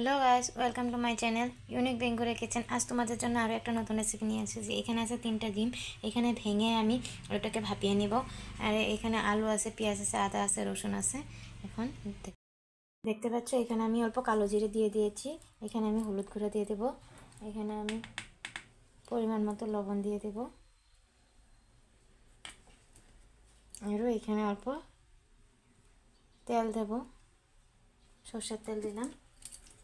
Hello guys welcome to my channel unique বেঙ্গলে kitchen আজ তোমাদের জন্য আরও একটা নতুন রেসিপি নিয়ে এসেছি এখানে আছে তিনটা ডিম, এখানে ভেঙে আমি ওটাকে ভাপিয়ে নিব। আর এখানে আলু আছে, পেঁয়াজ আছে, আদা আছে, রসুন আছে। এখন দেখতে পাচ্ছ, এখানে আমি অল্প কালো জিরে দিয়ে দিয়েছি। এখানে আমি হলুদ গুঁড়ো দিয়ে দেব। এখানে আমি পরিমাণ মতো লবণ দিয়ে দেব। আরও এখানে অল্প তেল দেব। সর্ষের তেল দিলাম।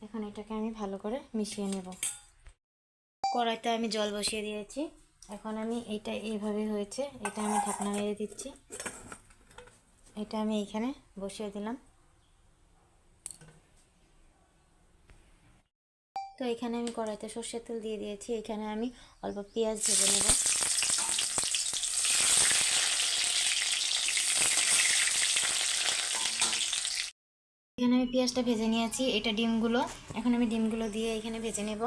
এখন এটাকে আমি ভালো করে মিশিয়ে নেব। কড়াইতে আমি জল বসিয়ে দিয়েছি। এখন আমি এটা এইভাবে হয়েছে, এটা আমি ঢাকনা মেরে দিচ্ছি। এটা আমি এইখানে বসিয়ে দিলাম। তো এখানে আমি কড়াইতে সর্ষের তেল দিয়ে দিয়েছি। এখানে আমি অল্প পেঁয়াজ ভেজে নেব। এখানে আমি পেঁয়াজটা ভেজে নিয়েছি, এটা ডিমগুলো। এখন আমি ডিমগুলো দিয়ে এখানে ভেজে নেব।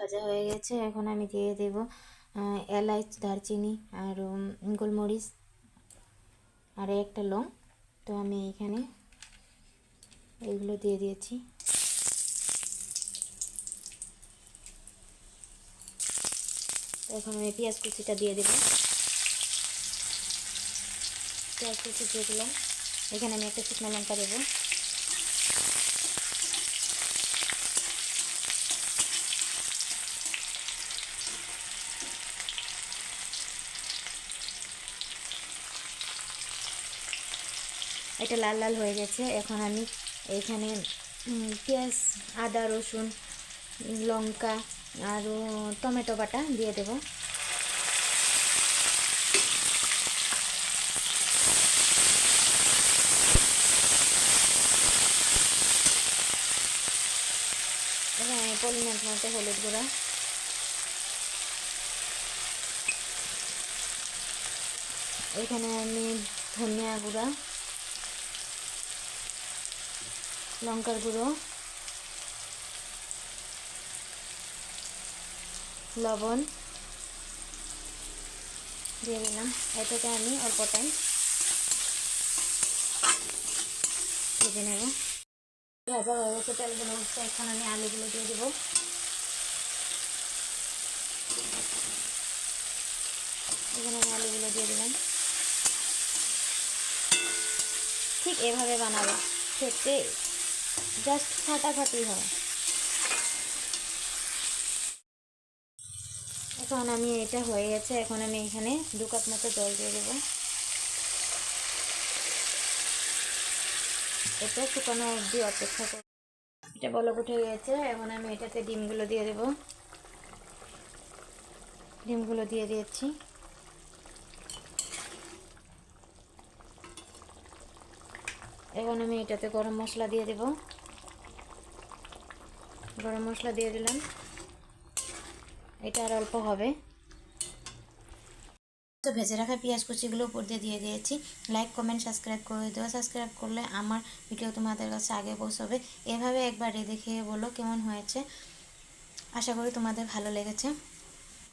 ভাজা হয়ে গেছে, এখন আমি দিয়ে দেব এলাচ দারচিনি আর গোলমরিচ আর একটা লং। তো আমি এখানে এগুলো দিয়ে দিয়েছি। এখন আমি পেঁয়াজ কুচিটা দিয়ে দেব। পেঁয়াজ কুচি দিয়ে দিলাম। এখানে আমি একটা শুকনো লঙ্কা দেবো। এটা লাল লাল হয়ে গেছে। এখন আমি এখানে পেঁয়াজ, আদা, রসুন, লঙ্কা আর টমেটো বাটা দিয়ে দেব। পরিমাণ মতো হলুদ গুঁড়া। এখানে আমি ধনিয়া গুঁড়া লঙ্কার গুঁড়ো, লবণ দিয়ে দিলাম। এটাকে আমি অল্প টাইম ভেজে নেব। ভাজা হয়ে গেছে এখন আমি আলুগুলো দিয়ে দেবো। এখানে আমি আলুগুলো দিয়ে দিলাম। ঠিক এভাবে বানাবো, খেতে জাস্ট ফাটাফাটি হয়। এখন আমি এটা হয়ে গেছে, এখন আমি এখানে দু কাপ মতো জল দিয়ে দেবো। এটা শুকানো অবধি অপেক্ষা করব। এটা বলক উঠে গেছে, এখন আমি এটাতে ডিমগুলো দিয়ে দেবো। ডিমগুলো দিয়ে দিয়েছি। এখন আমি এটাতে গরম মশলা দিয়ে দেব। গরম মশলা দিয়ে দিলাম। এটা আর অল্প হবে। তো ভেজে রাখা পেঁয়াজ কুচিগুলো উপর দিয়ে দিয়ে দিয়েছি। লাইক কমেন্ট সাবস্ক্রাইব করে দেওয়া সাবস্ক্রাইব করলে আমার ভিডিও তোমাদের কাছে আগে পৌঁছবে। এভাবে একবার দেখে বলো কেমন হয়েছে। আশা করি তোমাদের ভালো লেগেছে।